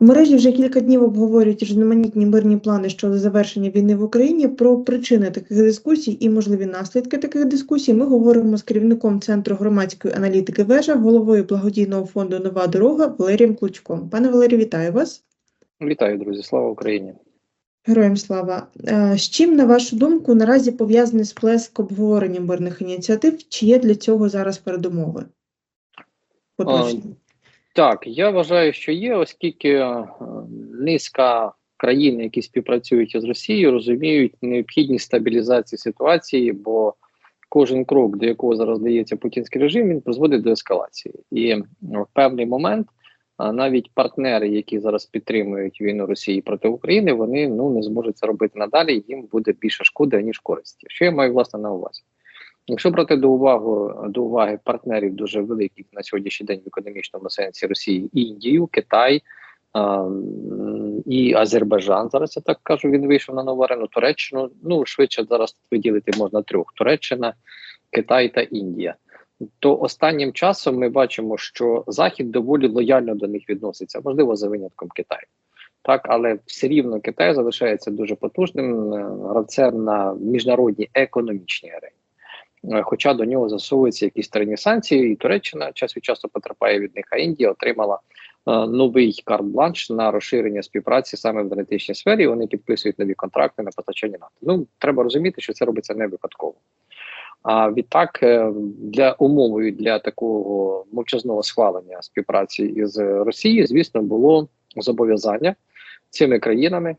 У мережі вже кілька днів обговорюють різноманітні мирні плани щодо завершення війни в Україні. Про причини таких дискусій і можливі наслідки таких дискусій ми говоримо з керівником Центру громадської аналітики Вежа, головою благодійного фонду Нова дорога Валерієм Клучком. Пане Валерію, вітаю вас. Вітаю, друзі! Слава Україні! Героям слава. Е, З чим, на вашу думку, наразі пов'язаний сплеск обговорення мирних ініціатив? Чи є для цього зараз передумови? Поточні. Так, я вважаю, що є, оскільки е, низка країн, які співпрацюють із Росією, розуміють необхідність стабілізації ситуації, бо кожен крок, до якого зараз дається путінський режим, він призводить до ескалації. І в певний момент навіть партнери, які зараз підтримують війну Росії проти України, вони ну не зможуть це робити надалі. Їм буде більше шкоди ніж користі. Що я маю власне на увазі? Якщо брати до уваги до уваги партнерів дуже великих на сьогоднішній день в економічному сенсі Росії, Індію, Китай а, і Азербайджан, зараз я так кажу, він вийшов на нову арену Туреччину. Ну швидше зараз виділити можна трьох: Туреччина, Китай та Індія. То останнім часом ми бачимо, що Захід доволі лояльно до них відноситься, можливо, за винятком Китаю. Так, але все рівно Китай залишається дуже потужним гравцем на міжнародній економічній арені. Хоча до нього засовуються якісь старинні санкції, і Туреччина час від часу потерпає від них, а Індія отримала е, новий карт-бланш на розширення співпраці саме в енергетичній сфері. Вони підписують нові контракти на постачання НАТО. Ну треба розуміти, що це робиться не випадково. А відтак е, для умовою для такого мовчазного схвалення співпраці із Росією, звісно, було зобов'язання цими країнами,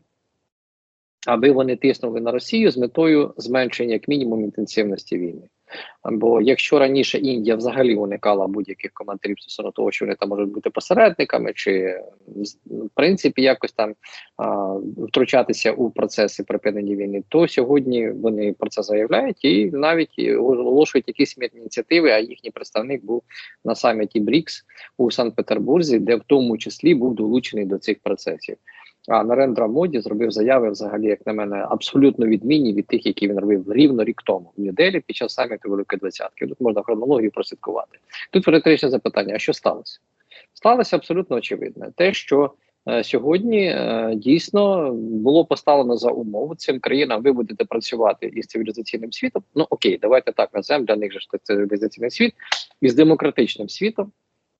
аби вони тиснули на Росію з метою зменшення як мінімум інтенсивності війни. Бо якщо раніше Індія взагалі уникала будь-яких коментарів стосовно того, що вони там можуть бути посередниками, чи в принципі якось там а, втручатися у процеси припинення війни, то сьогодні вони про це заявляють і навіть оголошують якісь ініціативи. А їхній представник був на саміті БРІКС у Санкт-Петербурзі, де в тому числі був долучений до цих процесів. А Нарендра Моді зробив заяви, взагалі, як на мене, абсолютно відмінні від тих, які він робив рівно рік тому в Нью-Делі під час саміту Великої Двадцятки. Тут можна хронологію прослідкувати. Тут риторичне запитання: а що сталося? Сталося абсолютно очевидне. Те, що е, сьогодні е, дійсно було поставлено за умову цим країнам, ви будете працювати із цивілізаційним світом. Ну окей, давайте так називаємо, для них же ж цивілізаційний світ із демократичним світом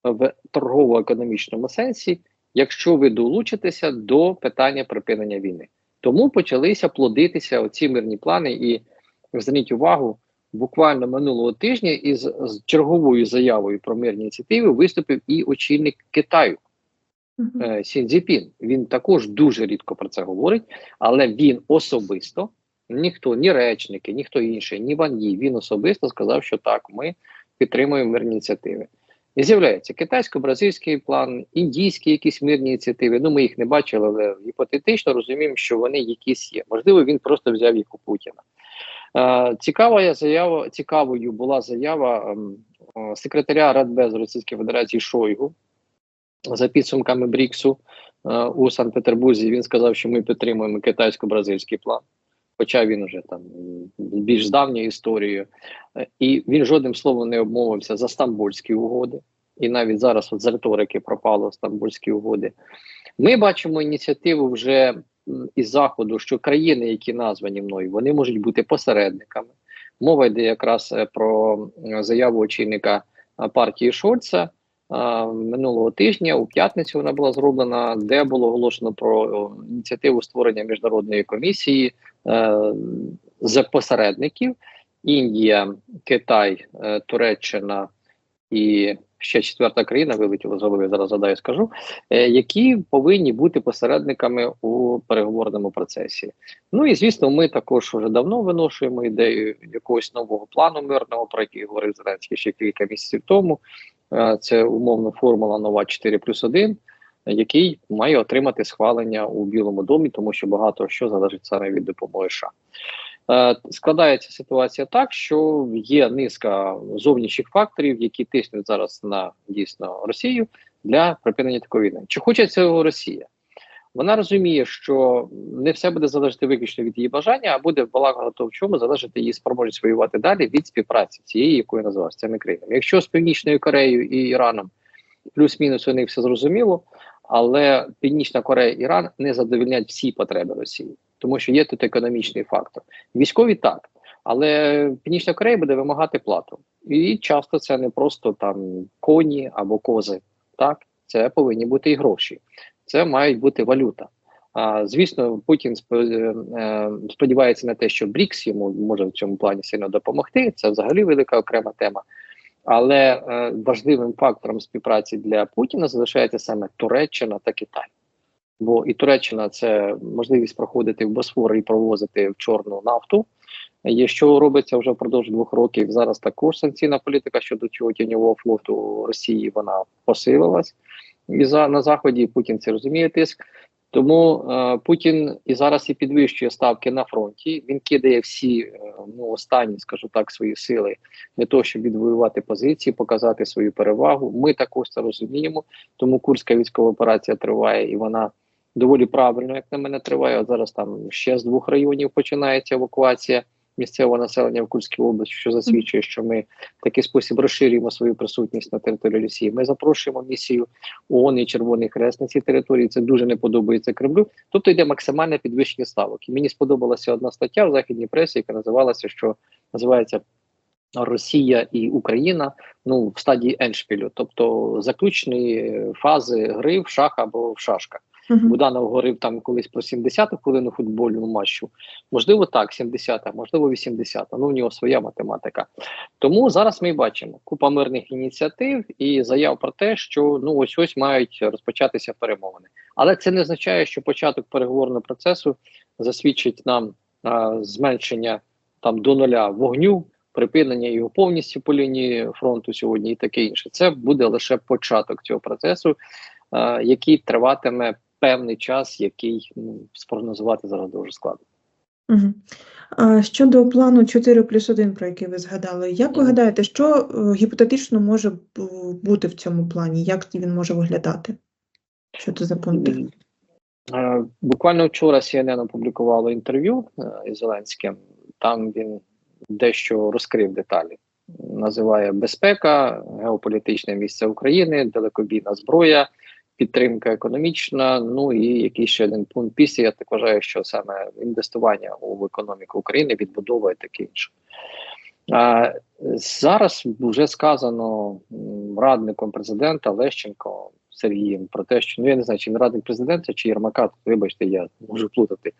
в торгово-економічному сенсі якщо ви долучитеся до питання припинення війни. Тому почалися плодитися оці мирні плани. І зверніть увагу, буквально минулого тижня із з черговою заявою про мирні ініціативи виступив і очільник Китаю uh Сін Цзіпін. Він також дуже рідко про це говорить, але він особисто, ніхто, ні речники, ніхто інший, ні Ван Ї, він особисто сказав, що так, ми підтримуємо мирні ініціативи. І з'являється китайсько-бразильський план, індійські якісь мирні ініціативи. Ну, ми їх не бачили, але гіпотетично розуміємо, що вони якісь є. Можливо, він просто взяв їх у Путіна. Е, цікава заява, цікавою була заява е, секретаря Радбез Російської Федерації Шойгу за підсумками Бріксу е, у Санкт-Петербурзі. Він сказав, що ми підтримуємо китайсько-бразильський план. Хоча він уже там більш з давньою історією, і він жодним словом не обмовився за стамбульські угоди, і навіть зараз от з риторики пропало стамбульські угоди. Ми бачимо ініціативу вже із заходу, що країни, які названі мною, вони можуть бути посередниками. Мова йде якраз е, про заяву очільника партії Шольца. Минулого тижня у п'ятницю вона була зроблена, де було оголошено про ініціативу створення міжнародної комісії Е, з посередників Індія, Китай, е, Туреччина і ще четверта країна вилетіла з голови. Зараз задаю, скажу, е, які повинні бути посередниками у переговорному процесі. Ну і звісно, ми також вже давно виношуємо ідею якогось нового плану мирного, про який говорив Зеленський ще кілька місяців тому. Це умовно формула нова 4 плюс 1 який має отримати схвалення у Білому домі, тому що багато що залежить саме від допомоги США. Е, складається ситуація так, що є низка зовнішніх факторів, які тиснуть зараз на дійсно Росію для припинення такої війни. Чи хоче цього Росія? Вона розуміє, що не все буде залежати виключно від її бажання, а буде багато в чому залежати її спроможність воювати далі від співпраці цієї, якою називається цими країнами. Якщо з північною Кореєю і Іраном плюс-мінус у них все зрозуміло, але Північна Корея і Іран не задовільнять всі потреби Росії, тому що є тут економічний фактор. Військові так, але Північна Корея буде вимагати плату, і часто це не просто там коні або кози. Так, це повинні бути і гроші, це мають бути валюта. А, звісно, Путін е, сподівається на те, що БРІКС йому може в цьому плані сильно допомогти. Це взагалі велика окрема тема. Але е, важливим фактором співпраці для Путіна залишається саме Туреччина та Китай. Бо і Туреччина це можливість проходити в Босфор і провозити в чорну нафту. Є що робиться вже впродовж двох років. Зараз також санкційна політика щодо цього тіньового флоту Росії вона посилилась. І за на заході Путін це розуміє тиск. Тому е, Путін і зараз і підвищує ставки на фронті. Він кидає всі е, ну останні, скажу так, свої сили для того, щоб відвоювати позиції, показати свою перевагу. Ми також це розуміємо. Тому курська військова операція триває і вона доволі правильно, як на мене, триває. От зараз там ще з двох районів починається евакуація місцевого населення в Курській області, що засвідчує, що ми в такий спосіб розширюємо свою присутність на території Росії. Ми запрошуємо місію ООН і Червоний Хрест на цій території. Це дуже не подобається Кремлю. Тобто йде максимальне підвищення ставок. І мені сподобалася одна стаття в західній пресі, яка називалася, що називається. Росія і Україна ну в стадії еншпілю, тобто заключної фази гри в шах або в шашках. Мгм. Буданов говорив там колись про 70-ту хвилину футбольного матчу. Можливо, так, 70-та, можливо, 80-та. Ну, у нього своя математика. Тому зараз ми бачимо купа мирних ініціатив і заяв про те, що ну ось ось мають розпочатися перемовини. Але це не означає, що початок переговорного процесу засвідчить нам а, зменшення там до нуля вогню, припинення його повністю по лінії фронту сьогодні і таке інше. Це буде лише початок цього процесу, який триватиме певний час, який ну, спрогнозувати зараз дуже складно. Мгм. А щодо плану 4 плюс 1, про який ви згадали, як ви гадаєте, що е, гіпотетично може бути в цьому плані? Як він може виглядати? Що це за пункти? Е, Буквально вчора CNN опублікувало інтерв'ю е, із Зеленським. Там він дещо розкрив деталі. Називає безпека, геополітичне місце України, далекобійна зброя, підтримка економічна. Ну і якийсь ще один пункт після. Я так вважаю, що саме інвестування у економіку України, відбудова і таке інше. А, зараз вже сказано радником президента Лещенко Сергієм про те, що ну я не знаю, чи він радник президента, чи Єрмака, вибачте, я можу плутати.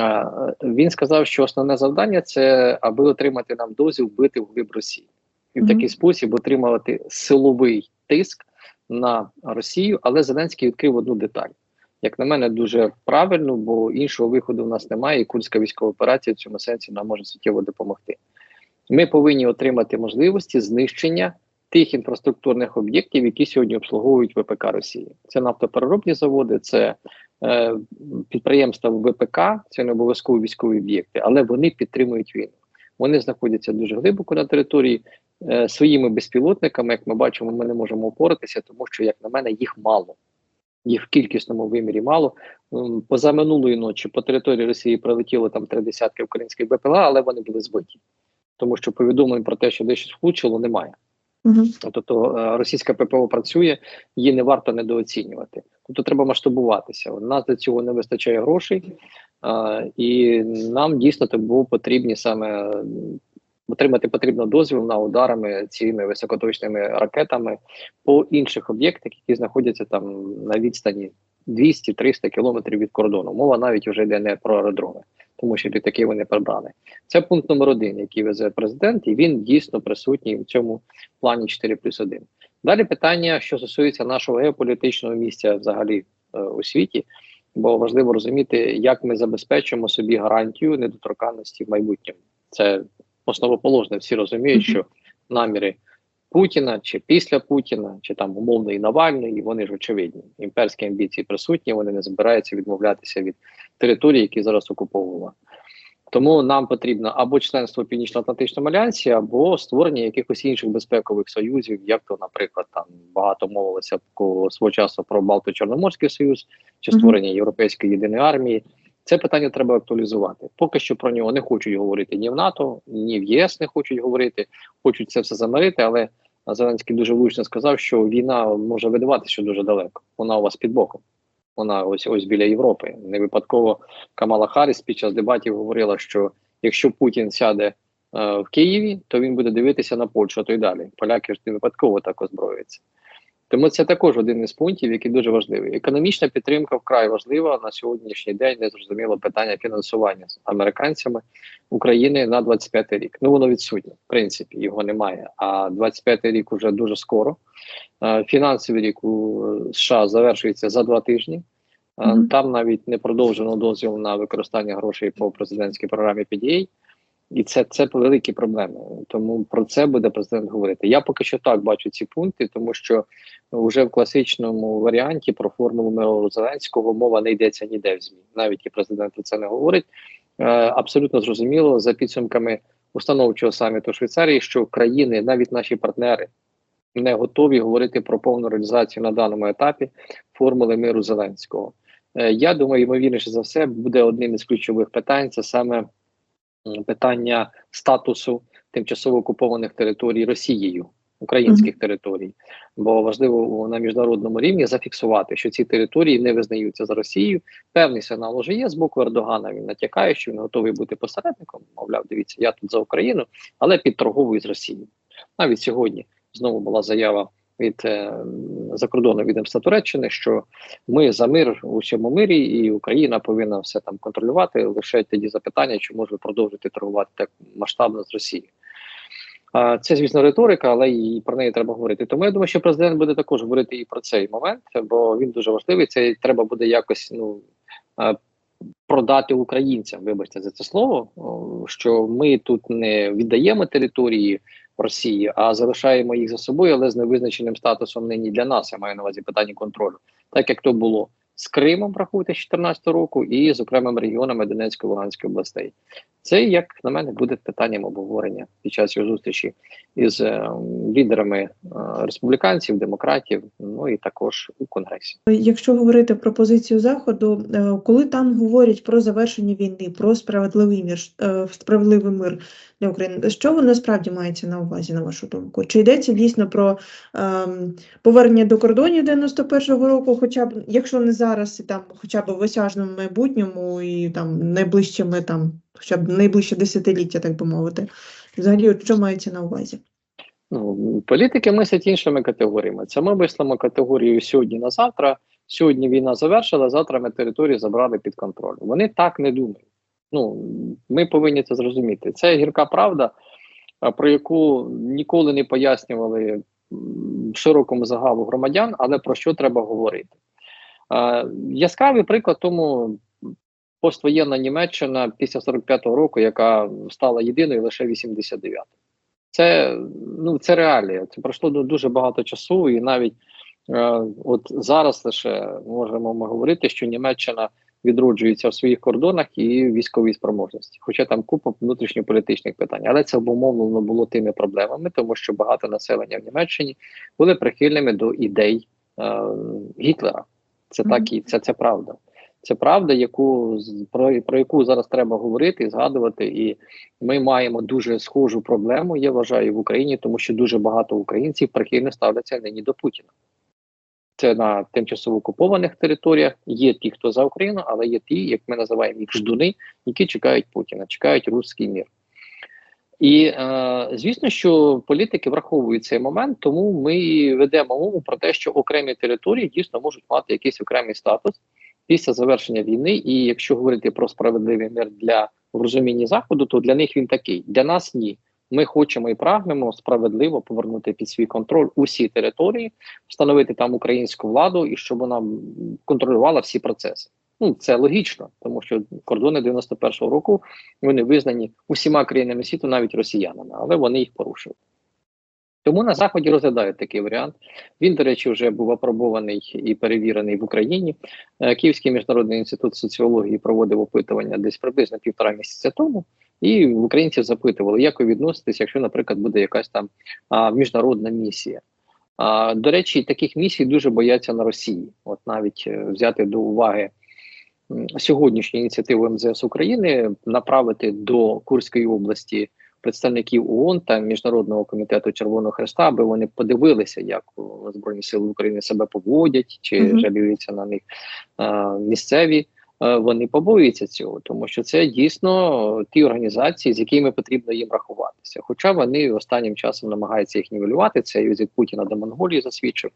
А, Він сказав, що основне завдання це аби отримати нам дозвіл бити в глиб Росії, і в такий спосіб отримувати силовий тиск на Росію. Але Зеленський відкрив одну деталь. Як на мене, дуже правильно, бо іншого виходу в нас немає, і курська військова операція в цьому сенсі нам може суттєво допомогти. Ми повинні отримати можливості знищення тих інфраструктурних об'єктів, які сьогодні обслуговують ВПК Росії. Це нафтопереробні заводи, це е, підприємства ВПК, це не обов'язково військові об'єкти, але вони підтримують війну. Вони знаходяться дуже глибоко на території е, своїми безпілотниками. Як ми бачимо, ми не можемо опоратися, тому що, як на мене, їх мало. Їх в кількісному вимірі мало. М, Позаминулої ночі по території Росії прилетіло там три десятки українських БПЛА, але вони були збиті. Тому що повідомлень про те, що десь влучило, немає. Мгм. Тобто е, російська ППО працює, її не варто недооцінювати. Тобто треба масштабуватися. У нас для цього не вистачає грошей, і нам дійсно так було потрібні саме отримати потрібно дозвіл на ударами цими високоточними ракетами по інших об'єктах, які знаходяться там на відстані 200-300 кілометрів від кордону. Мова навіть вже йде не про аеродроми, тому що літаки вони прибрали. Це пункт номер один, який везе президент, і він дійсно присутній в цьому плані 4 плюс 1. Далі питання, що стосується нашого геополітичного місця взагалі е, у світі, бо важливо розуміти, як ми забезпечимо собі гарантію недоторканності в майбутньому. Це основоположне. Всі розуміють, що наміри Путіна чи після Путіна, чи там умовної Навальної, вони ж очевидні. Імперські амбіції присутні, вони не збираються відмовлятися від території, які зараз окуповувала. Тому нам потрібно або членство в Північно-Атлантичному альянсі, або створення якихось інших безпекових союзів, як то, наприклад, там багато мовилося свого часу про Балто-Чорноморський союз чи створення Європейської єдиної армії. Це питання треба актуалізувати. Поки що про нього не хочуть говорити ні в НАТО, ні в ЄС не хочуть говорити, хочуть це все замирити, але Зеленський дуже влучно сказав, що війна може видаватися дуже далеко. Вона у вас під боком. Вона ось ось біля Європи. Не випадково Камала Харріс під час дебатів говорила, що якщо Путін сяде е, в Києві, то він буде дивитися на Польщу, а то й далі. Поляки ж не випадково так озброюються. Тому це також один із пунктів, який дуже важливий. Економічна підтримка вкрай важлива на сьогоднішній день. Не зрозуміло питання фінансування з американцями України на 25 рік. Ну воно відсутнє, в принципі, його немає. А 25 рік уже дуже скоро. Е, Фінансовий рік у США завершується за два тижні. Е. Там навіть не продовжено дозвіл на використання грошей по президентській програмі PDA. І це, це великі проблеми. Тому про це буде президент говорити. Я поки що так бачу ці пункти, тому що вже в класичному варіанті про формулу миру Зеленського мова не йдеться ніде в ЗМІ. Навіть і президент про це не говорить. Е, абсолютно зрозуміло за підсумками установчого саміту Швейцарії, що країни, навіть наші партнери, не готові говорити про повну реалізацію на даному етапі формули миру Зеленського. Е, я думаю, ймовірніше за все буде одним із ключових питань. Це саме питання статусу тимчасово окупованих територій Росією, українських територій. Бо важливо на міжнародному рівні зафіксувати, що ці території не визнаються за Росією. Певний сигнал уже є з боку Ердогана. Він натякає, що він готовий бути посередником. Мовляв, дивіться, я тут за Україну, але підторговую з Росією. Навіть сьогодні знову була заява від е, закордонного відомства Туреччини, що ми за мир у всьому мирі, і Україна повинна все там контролювати. Лише тоді запитання, чи може продовжити торгувати так масштабно з Росією. Це, звісно, риторика, але і про неї треба говорити. Тому я думаю, що президент буде також говорити і про цей момент, бо він дуже важливий. Це треба буде якось ну продати українцям. Вибачте за це слово. Що ми тут не віддаємо території Росії, а залишаємо їх за собою, але з невизначеним статусом нині для нас. Я маю на увазі питання контролю, так як то було з Кримом, рахуйте, з 2014 року, і з окремими регіонами Донецької Луганської областей. Це, як на мене, буде питанням обговорення під час його зустрічі із е, лідерами е, республіканців, демократів, ну і також у конгресі. Якщо говорити про позицію Заходу, е, коли там говорять про завершення війни, про справедливий мір, е, справедливий мир для України, що воно насправді мається на увазі, на вашу думку? Чи йдеться дійсно про ем, повернення до кордонів 91-го року, хоча б якщо не зараз, і там хоча б в осяжному майбутньому і там найближчими там, хоча б найближче десятиліття, так би мовити, взагалі, що мається на увазі? Ну, політики мислять іншими категоріями. Це ми вислимо категорію сьогодні на завтра. Сьогодні війна завершила, завтра ми територію забрали під контроль. Вони так не думають. Ну ми повинні це зрозуміти. Це гірка правда, про яку ніколи не пояснювали широкому загалу громадян, але про що треба говорити. Яскравий приклад тому поствоєнна Німеччина після 45-го року, яка стала єдиною лише 89 це ну це реалія. Це пройшло дуже багато часу, і навіть е, от зараз лише можемо ми говорити, що Німеччина відроджується в своїх кордонах і військовій спроможності, хоча там купа внутрішньополітичних питань, але це обумовлено було тими проблемами, тому що багато населення в Німеччині були прихильними до ідей е, Гітлера. Це Мгм. так і це, це правда. Це правда, яку про, про яку зараз треба говорити і згадувати. І ми маємо дуже схожу проблему, я вважаю, в Україні, тому що дуже багато українців прихильно ставляться нині до Путіна. Це на тимчасово окупованих територіях. Є ті, хто за Україну, але є ті, як ми називаємо їх ждуни, які чекають Путіна, чекають руський мір. І е, звісно, що політики враховують цей момент, тому ми ведемо мову про те, що окремі території дійсно можуть мати якийсь окремий статус після завершення війни. І якщо говорити про справедливий мир для в розумінні заходу, то для них він такий. Для нас ні. Ми хочемо і прагнемо справедливо повернути під свій контроль усі території, встановити там українську владу і щоб вона контролювала всі процеси. Ну це логічно, тому що кордони 91-го року вони визнані усіма країнами світу, навіть росіянами, але вони їх порушили. Тому на заході розглядають такий варіант. Він, до речі, вже був апробований і перевірений в Україні. Е, Київський міжнародний інститут соціології проводив опитування десь приблизно півтора місяця тому, і в українців запитували, як ви відноситесь, якщо, наприклад, буде якась там а, міжнародна місія. А, до речі, таких місій дуже бояться на Росії. От навіть е, взяти до уваги сьогоднішню ініціативу МЗС України направити до Курської області представників ООН та Міжнародного комітету Червоного Хреста, аби вони подивилися, як Збройні Сили України себе поводять, чи Мгм. жаліються на них е, місцеві. Е, Вони побоюються цього, тому що це дійсно ті організації, з якими потрібно їм рахуватися. Хоча вони останнім часом намагаються їх нівелювати. Це і візит Путіна до Монголії засвідчив.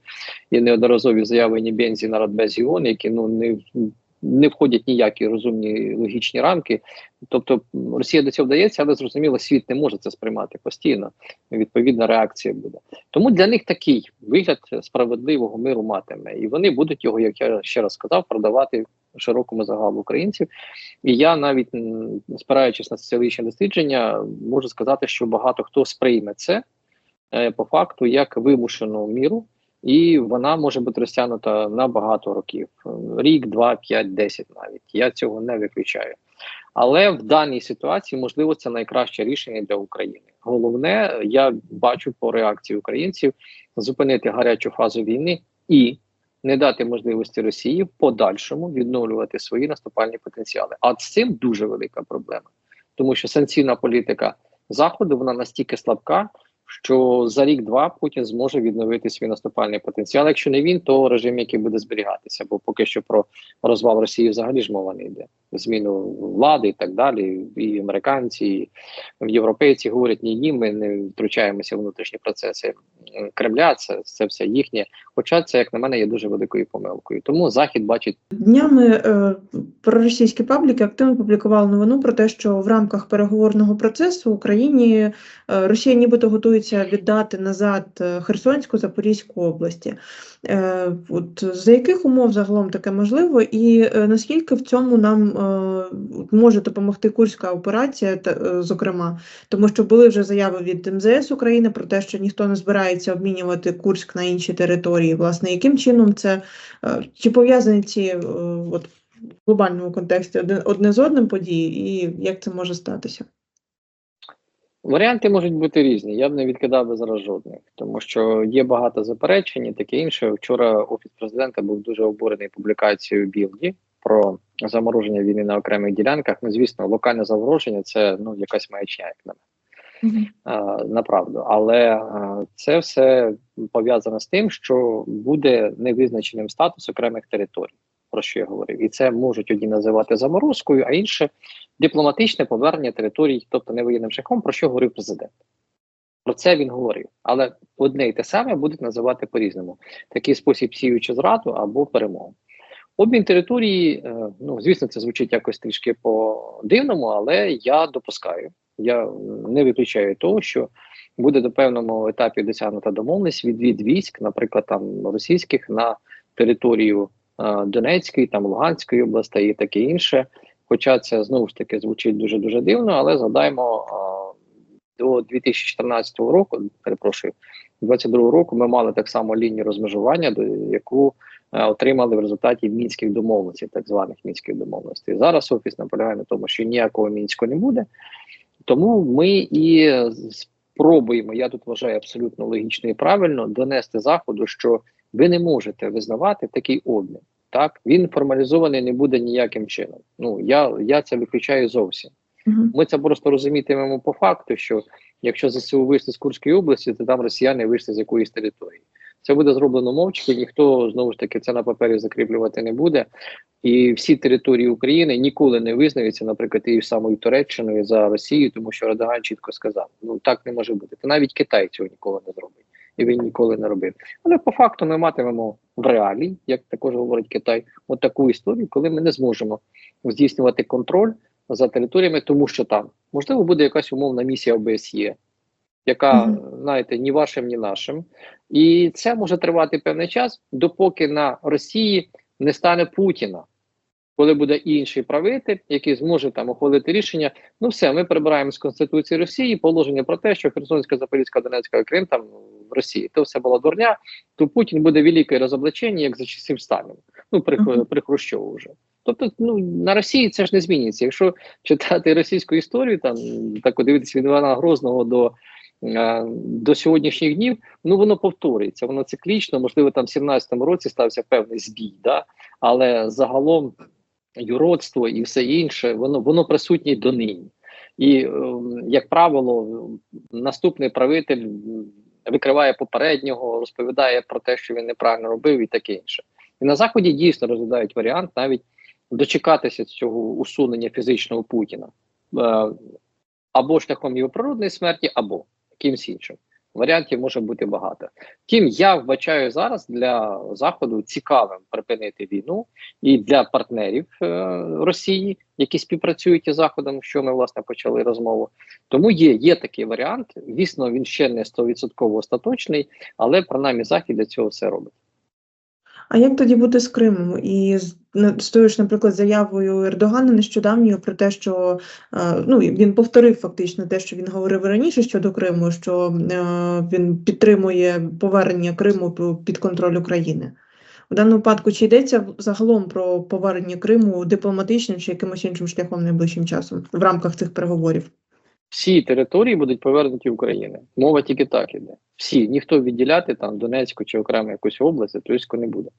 Є неодноразові заяви Нібензі на Радбезіон, які ну не не входять ніякі розумні логічні рамки. Тобто Росія до цього вдається, але зрозуміло, світ не може це сприймати постійно. Відповідна реакція буде. Тому для них такий вигляд справедливого миру матиме, і вони будуть його, як я ще раз сказав, продавати широкому загалу українців. І я навіть спираючись на соціологічні дослідження, можу сказати, що багато хто сприйме це е, по факту як вимушену міру, і вона може бути розтягнута на багато років: рік, два, п'ять, десять навіть. Я цього не виключаю. Але в даній ситуації можливо це найкраще рішення для України. Головне, я бачу по реакції українців зупинити гарячу фазу війни і не дати можливості Росії в подальшому відновлювати свої наступальні потенціали. А з цим дуже велика проблема, тому що санкційна політика заходу вона настільки слабка, що за рік-два Путін зможе відновити свій наступальний потенціал. Якщо не він, то режим, який буде зберігатися, бо поки що про розвал Росії взагалі ж мова не йде. Зміну влади і так далі. І американці, і європейці говорять: ні, ні, ми не втручаємося в внутрішні процеси Кремля. Це, це все їхнє. Хоча це, як на мене, є дуже великою помилкою. Тому Захід бачить Днями е, проросійські пабліки активно публікували новину про те, що в рамках переговорного процесу Україні е, Росія нібито готується віддати назад е, Херсонську Запорізьку області. Е, от за яких умов загалом таке можливо, і е, наскільки в цьому нам може допомогти Курська операція, та, е, зокрема, тому що були вже заяви від МЗС України про те, що ніхто не збирається обмінювати Курськ на інші території. Власне, яким чином це е, чи пов'язані ці е, от, в глобальному контексті одне з одним події, і як це може статися? Варіанти можуть бути різні. Я б не відкидав би зараз жодних, тому що є багато заперечень, і таке інше. Вчора офіс президента був дуже обурений публікацією Білді про замороження війни на окремих ділянках. Ну, звісно, локальне замороження це ну якась маячня, як на мене. А, направду, але а, це все пов'язано з тим, що буде невизначеним статус окремих територій, про що я говорив, і це можуть одні називати заморозкою, а інше дипломатичне повернення територій, тобто не воєнним шляхом, про що говорив президент. Про це він говорив, але одне і те саме будуть називати по-різному: такий спосіб сіючи зраду або перемогу. Обмін території, е, ну звісно, це звучить якось трішки по дивному, але я допускаю. Я не виключаю того, що буде до певному етапі досягнута домовленість відвід військ, наприклад, там російських на територію е, Донецької, там Луганської області і таке інше. Хоча це знову ж таки звучить дуже дуже дивно, але згадаємо е, до 2014 року, перепрошую, 22 року ми мали так само лінію розмежування, до яку е, отримали в результаті мінських домовленостей, так званих мінських домовленостей. Зараз офіс наполягає на тому, що ніякого мінського не буде. Тому ми і спробуємо, я тут вважаю абсолютно логічно і правильно, донести заходу, що ви не можете визнавати такий обмін. Так, він формалізований не буде ніяким чином. Ну я, я це виключаю зовсім. Ми це просто розумітимемо по факту, що якщо ЗСУ вийшли з Курської області, то там росіяни вийшли з якоїсь території. Це буде зроблено мовчки, ніхто знову ж таки це на папері закріплювати не буде. І всі території України ніколи не визнаються, наприклад, тією самою Туреччиною за Росію, тому що Ердоган чітко сказав: ну так не може бути. Та навіть Китай цього ніколи не зробить, і він ніколи не робив. Але по факту ми матимемо в реалії, як також говорить Китай, от історію, коли ми не зможемо здійснювати контроль за територіями, тому що там можливо буде якась умовна місія ОБСЄ, яка, Мгм. знаєте, ні вашим, ні нашим. І це може тривати певний час, допоки на Росії не стане Путіна. Коли буде інший правитель, який зможе там ухвалити рішення, ну все, ми прибираємо з Конституції Росії положення про те, що Херсонська, Запорізька, Донецька Крим там в Росії. То все була дурня, то Путін буде велике розоблачення, як за часів Сталіна. Ну, при, при Хрущову вже. Тобто, ну на Росії це ж не зміниться. Якщо читати російську історію, там так дивитися від Івана Грозного до, до сьогоднішніх днів, ну воно повторюється, воно циклічно. Можливо, там в 17-му році стався певний збій, да? але загалом юродство і все інше, воно воно присутнє донині. І, е, як правило, наступний правитель викриває попереднього, розповідає про те, що він неправильно робив, і таке інше. І на заході дійсно розглядають варіант навіть дочекатися цього усунення фізичного Путіна е, або шляхом його природної смерті, або якимсь іншим. Варіантів може бути багато. Втім, я вбачаю зараз для заходу цікавим припинити війну і для партнерів е, Росії, які співпрацюють із заходом, що ми власне почали розмову. Тому є, є такий варіант. Звісно, він ще не 100% остаточний, але принаймні захід для цього все робить. А як тоді бути з Кримом? І з тою ж, наприклад, заявою Ердогана нещодавньою про те, що е, ну він повторив фактично те, що він говорив раніше щодо Криму, що е, він підтримує повернення Криму під контроль України. У даному випадку чи йдеться загалом про повернення Криму дипломатичним чи якимось іншим шляхом найближчим часом в рамках цих переговорів? Всі території будуть повернуті в Україні. Мова тільки так іде. Всі ніхто відділяти там Донецьку чи окремо якусь область близько не буде.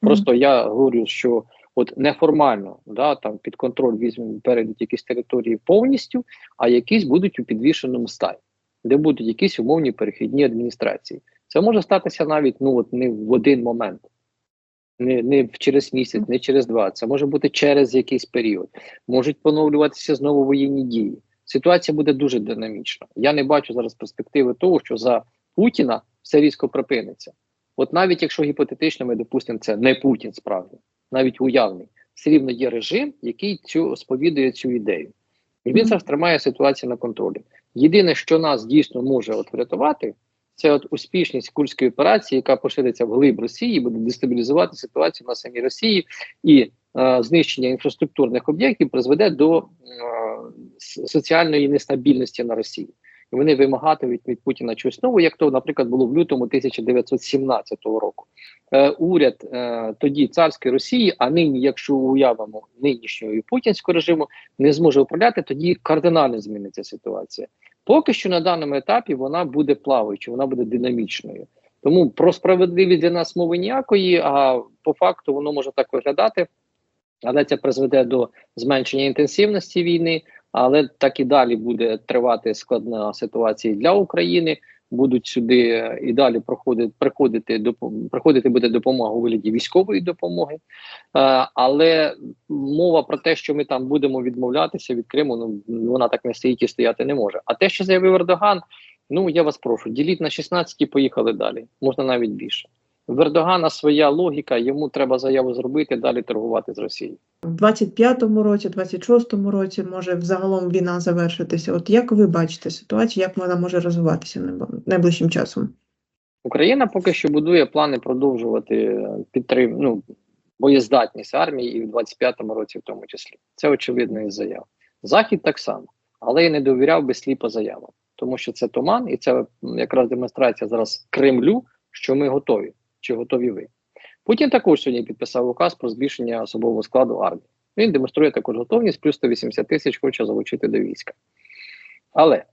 Просто я говорю, що от неформально да, там під контроль візьмемо перейдуть якісь території повністю, а якісь будуть у підвішеному стані, де будуть якісь умовні перехідні адміністрації. Це може статися навіть ну от не в один момент, не, не через місяць, не через два. Це може бути через якийсь період. Можуть поновлюватися знову воєнні дії. Ситуація буде дуже динамічна. Я не бачу зараз перспективи того, що за Путіна все різко припиниться. От навіть якщо гіпотетично ми допустимо, це не Путін справді, навіть уявний, все рівно є режим, який цю сповідує цю ідею. І він зараз тримає ситуацію на контролі. Єдине, що нас дійсно може от врятувати, це от успішність курської операції, яка пошириться в глиб Росії, буде дестабілізувати ситуацію на самій Росії, і е, знищення інфраструктурних об'єктів призведе до е, соціальної нестабільності на Росії. І вони вимагатимуть від Путіна чогось нового, як то, наприклад, було в лютому 1917 року. Е, уряд е, тоді царської Росії, а нині, якщо уявимо нинішнього і путінського режиму, не зможе управляти, тоді кардинально зміниться ситуація. Поки що на даному етапі вона буде плаваючою, вона буде динамічною. Тому про справедливість для нас мови ніякої, а по факту воно може так виглядати, але це призведе до зменшення інтенсивності війни. Але так і далі буде тривати складна ситуація для України. Будуть сюди е, і далі проходити приходити допом- приходити буде допомога у вигляді військової допомоги. Е, але мова про те, що ми там будемо відмовлятися від Криму, ну вона так не стоїть і стояти не може. А те, що заявив Ердоган, ну я вас прошу, діліть на 16 і поїхали далі. Можна навіть більше. В Ердогана своя логіка, йому треба заяву зробити, далі торгувати з Росією. В 25-му році, 26-му році може взагалом війна завершитися. От як ви бачите ситуацію, як вона може розвиватися найбл- найближчим часом? Україна поки що будує плани продовжувати підтрим, ну, боєздатність армії і в 25-му році, в тому числі. Це очевидно із заяв. Захід так само, але я не довіряв би сліпо заявам, тому що це туман, і це якраз демонстрація зараз Кремлю, що ми готові, чи готові ви. Путін також сьогодні підписав указ про збільшення особового складу армії. Він демонструє також готовність, плюс 180 тисяч хоче залучити до війська. Але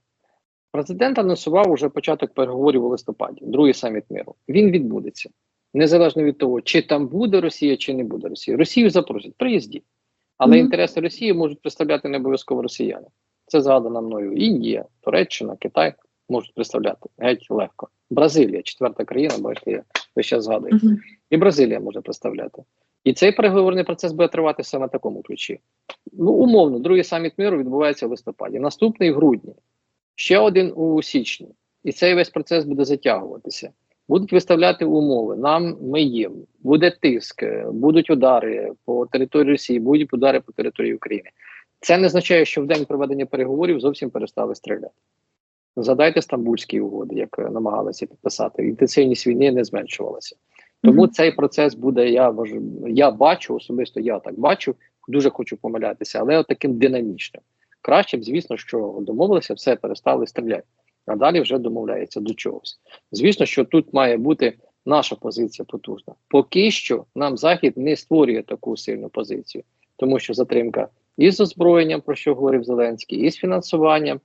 Президент анонсував уже початок переговорів у листопаді, другий саміт миру. Він відбудеться незалежно від того, чи там буде Росія, чи не буде Росія. Росію запросять, приїздіть. Але Мгм. інтереси Росії можуть представляти не обов'язково росіяни. Це згадана мною Індія, Туреччина, Китай можуть представляти геть легко. Бразилія, четверта країна, бачите, я ви ще згадую. Мгм. І Бразилія може представляти. І цей переговорний процес буде тривати саме такому ключі. Ну, умовно, другий саміт миру відбувається в листопаді, наступний в грудні, ще один у січні. І цей весь процес буде затягуватися. Будуть виставляти умови. Нам ми їм, буде тиск, будуть удари по території Росії, будуть удари по території України. Це не означає, що в день проведення переговорів зовсім перестали стріляти. Згадайте стамбульські угоди, як е, намагалися підписати. Інтенсивність війни не зменшувалася. Тому Мгм. цей процес буде. Я вважаю, я бачу особисто. Я так бачу. Дуже хочу помилятися, але от таким динамічним. Краще б, звісно, що домовилися, все перестали стріляти. А далі вже домовляється до чогось. Звісно, що тут має бути наша позиція потужна. Поки що нам Захід не створює таку сильну позицію, тому що затримка і з озброєнням, про що говорив Зеленський, і з фінансуванням,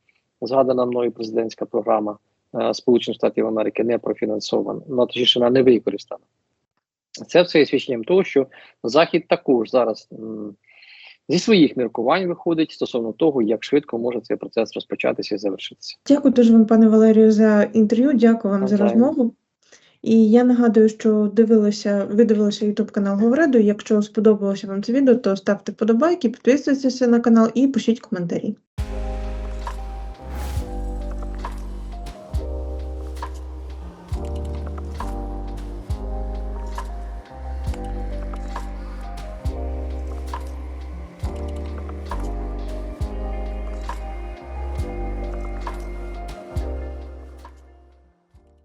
згадана мною президентська програма е, Сполучених Штатів Америки не профінансована, ну, точніше, вона не використана. Це все є свідченням того, що Захід також зараз м, зі своїх міркувань виходить стосовно того, як швидко може цей процес розпочатися і завершитися. Дякую дуже вам, пане Валерію, за інтерв'ю. Дякую вам за розмову. І я нагадую, що дивилися, ви дивилися YouTube канал Говореду. Якщо сподобалося вам це відео, то ставте вподобайки, підписуйтесь на канал і пишіть коментарі.